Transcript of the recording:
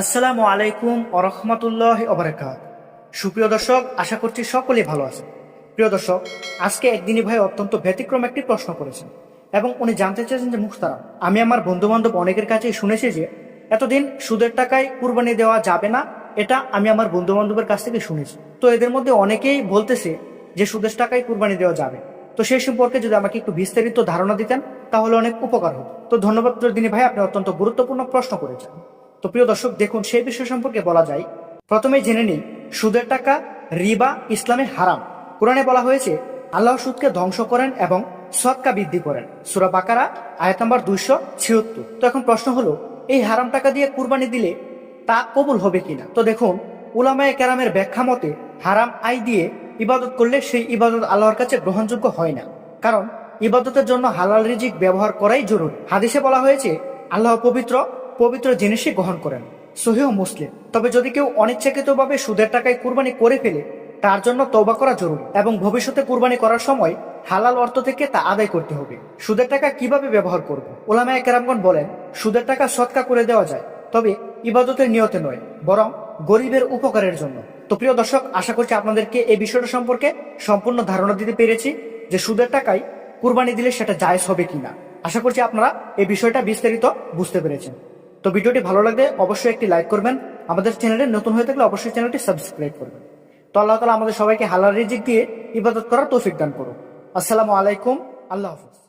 আসসালামু আলাইকুম ওরহমতুল্লাহ ওবরাকাত সুপ্রিয় দর্শক, আশা করছি সকলেই ভালো আছেন। প্রিয় দর্শক, আজকে একদিনই ভাই অত্যন্ত ব্যতিক্রম একটি প্রশ্ন করেছেন এবং উনি জানতে চেয়েছেন যে মুখতারাম, আমি আমার বন্ধু বান্ধব অনেকের কাছেই শুনেছি যে, এতদিন সুদের টাকায় কুরবানি দেওয়া যাবে না, এটা আমি আমার বন্ধু বান্ধবের কাছ থেকে শুনেছি। তো এদের মধ্যে অনেকেই বলতেছে যে, সুদের টাকায় কুরবানি দেওয়া যাবে। তো সেই সম্পর্কে যদি আমাকে একটু বিস্তারিত ধারণা দিতেন, তাহলে অনেক উপকার হতো। তো ধন্যবাদ দিনী ভাই, আপনি অত্যন্ত গুরুত্বপূর্ণ প্রশ্ন করেছেন। তো প্রিয় দর্শক, দেখুন, সেই বিষয় সম্পর্কে বলা যায় প্রথমে জেনে নিই, সুদের টাকা রিবা ইসলামে হারাম। কোরআনে বলা হয়েছে, আল্লাহ সুদকে ধ্বংস করেন এবং সৎকা বৃদ্ধি করেন। সুরা বাকারা, আয়াত নাম্বার দুইশো ছিয়াত্তর। তো এখন প্রশ্ন হলো, এই হারাম টাকা দিয়ে কুরবানি দিলে তা কবুল হবে কিনা? তো দেখুন, উলামায়ে কেরামের ব্যাখ্যা মতে, হারাম আয় দিয়ে ইবাদত করলে সেই ইবাদত আল্লাহর কাছে গ্রহণযোগ্য হয় না। কারণ, ইবাদতের জন্য হালাল রিজিক ব্যবহার করাই জরুরি। হাদিসে বলা হয়েছে, আল্লাহ পবিত্র পবিত্র জিনিসই গ্রহণ করেন। সহিহ মুসলিম। তবে যদি কেউ অনিচ্ছাকৃতভাবে সুদের টাকায় কুরবানি করে ফেলে, তার জন্য তৌবা করা জরুরি এবং ভবিষ্যতে কুরবানি করার সময় হালাল অর্থ থেকে তা আদায় করতে হবে। সুদের টাকা কীভাবে ব্যবহার করব? ওলামায় কেরামগণ বলেন, সুদের টাকা সৎকা করে দেওয়া যায়, তবে ইবাদতের নিয়তে নয়, বরং গরিবের উপকারের জন্য। তো প্রিয় দর্শক, আশা করছি আপনাদেরকে এই বিষয়টা সম্পর্কে সম্পূর্ণ ধারণা দিতে পেরেছি যে সুদের টাকায় কুরবানি দিলে সেটা জায়জ হবে কিনা। আশা করছি আপনারা এই বিষয়টা বিস্তারিত বুঝতে পেরেছেন। তো ভিডিওটি ভালো লাগলে অবশ্যই একটি লাইক করবেন। আমাদের চ্যানেলে নতুন হয়ে থাকলে অবশ্যই চ্যানেলটি সাবস্ক্রাইব করবেন। তো আল্লাহ তালা আমাদের সবাইকে হালাল রিজিক দিয়ে ইবাদত করার তৌফিক দান করুন আসসালামু আলাইকুম। আল্লাহ হাফিজ।